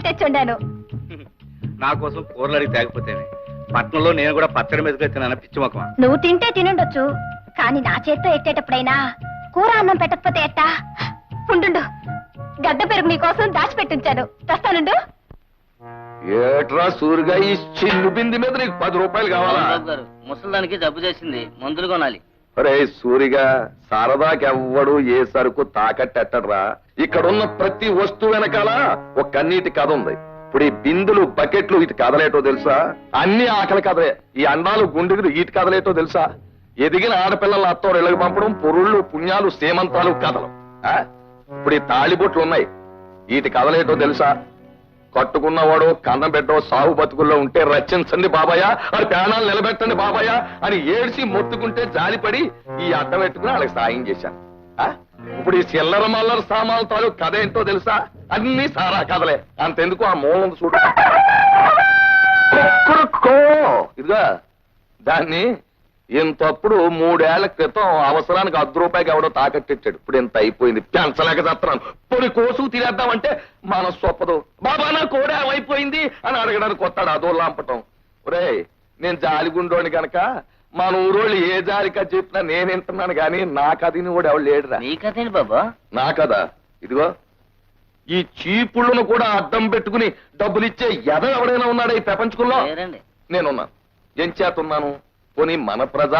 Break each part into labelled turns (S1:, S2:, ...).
S1: కూరగాయలు తెచ్చుండాను.
S2: నా కోసం కూరలు అడిగి తేకపోతేనే పట్నంలో నేను కూడా పచ్చడి మీదకి తిన్నాను పిచ్చి మొక్కమా
S1: నువ్వు తింటే తినుండొచ్చు కానీ నా చేత్తో ఎట్టేటప్పుడైనా కూర అన్నం పెట్టకపోతే ఎట్టా? ఉండు గడ్డ పెరుగు నీకోసం దాచిపెట్టించాను. తెస్తానుండు.
S3: ఏట్రా సూరిగా ఈ చిన్ను బింది మీద నీకు పది రూపాయలు కావాలా?
S4: ముసలిదానికి జబ్బు చేసింది మందులు కొనాలి.
S3: రే సూరిగా సరదాకెవ్వడు ఏ సరుకు తాకట్టెట్టడరా? ఇక్కడున్న ప్రతి వస్తువు వెనకాల ఒక కన్నీటి కథ ఉంది. ఇప్పుడు ఈ బిందులు బకెట్లు ఇటు కదలేటో తెలుసా? అన్ని ఆకలి కథలే. ఈ అండాలు గుండెలు ఇటు కదలేటో తెలుసా? ఎదిగిన ఆడపిల్లల అత్తో ఇళ్ళకి పంపడం పొరుళ్ళు పుణ్యాలు సేమంతాలు కథలు. ఇప్పుడు ఈ తాళిబొట్లు ఉన్నాయి. ఇటు కదలేటో తెలుసా? కట్టుకున్నవాడు కన్నం పెట్టో సాగు బతుకుల్లో ఉంటే రచించండి బాబాయ్ అది ప్రాణాలు నిలబెట్టండి బాబాయ్ అని ఏడ్చి మొత్తుకుంటే జాలిపడి ఈ అడ్డం పెట్టుకుని వాళ్ళకి సాయం చేశాను. ఆ? ఇప్పుడు ఈ చిల్లర మల్లర సామాన్ల తాలూకు కథ ఏంటో తెలుసా? అన్ని సారా కథలే. అంతెందుకు ఆ మూలం చూడు. ఇదిగా దాన్ని ఇంతప్పుడు మూడేళ్ళ క్రితం అవసరానికి అర్ధ రూపాయికి ఎవడో తాకట్టిచ్చాడు ఇప్పుడు ఇంత అయిపోయింది. పెంచలేక చేస్తున్నాను. పొడి కోసు తినేద్దామంటే మన సొప్పదు బాబా నా కోడే అయిపోయింది అని అడగడానికి వస్తాడు అదో లాంపటం. ఒరే నేను జాలిగుండోని గనక మన ఊరోళ్ళు ఏ జాలికా చెప్పినా నేను వింటున్నాను కానీ నా కథని కూడా ఎవడు లేడురా.
S4: నీ కథేంటి బాబా?
S3: నా కదా ఇదిగో ఈ చీపుళ్ళను కూడా అడ్డం పెట్టుకుని డబ్బులిచ్చే ఎద ఎవడైనా ఉన్నాడా ఈ ప్రపంచంలో?
S4: లేరండి.
S3: నేనున్నాను ఏం చేతున్నాను పోనీ మన ప్రజ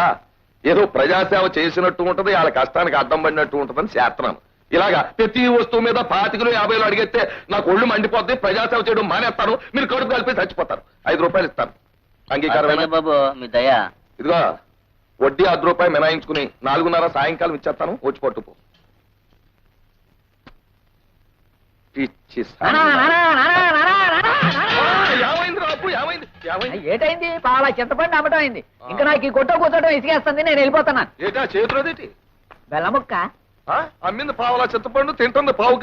S3: ఏదో ప్రజాసేవ చేసినట్టు ఉంటది వాళ్ళ కష్టానికి అడ్డం పడినట్టు ఉంటదని చేస్తున్నాను ఇలాగా ప్రతి వస్తువు మీద పాతికలు యాభైలు అడిగితే నాకు ఒళ్ళు మండిపోద్ది ప్రజాసేవ చేయడం మానేస్తాను మీరు కడుపు కలిపి చచ్చిపోతారు. ఐదు రూపాయలు ఇస్తాను
S4: బాబు మీ దయ.
S3: ఇదిగో వడ్డీ అర్ధ రూపాయి మినాయించుకుని నాలుగున్నర సాయంకాలం ఇచ్చేస్తాను వచ్చి పట్టుపో పిచ్చి
S5: ఏటైంది? పాల చింతపండు అమ్మటం అయింది. ఇంకా నాకు ఈ కొట్ట కూర్చోటం ఇసుకేస్తుంది నేను వెళ్ళిపోతున్నాను
S3: ఏటా చేతులదేటి
S5: బెల్లముక్క?
S3: అమ్మింది పావలా చింతపండు తింటుంది పావు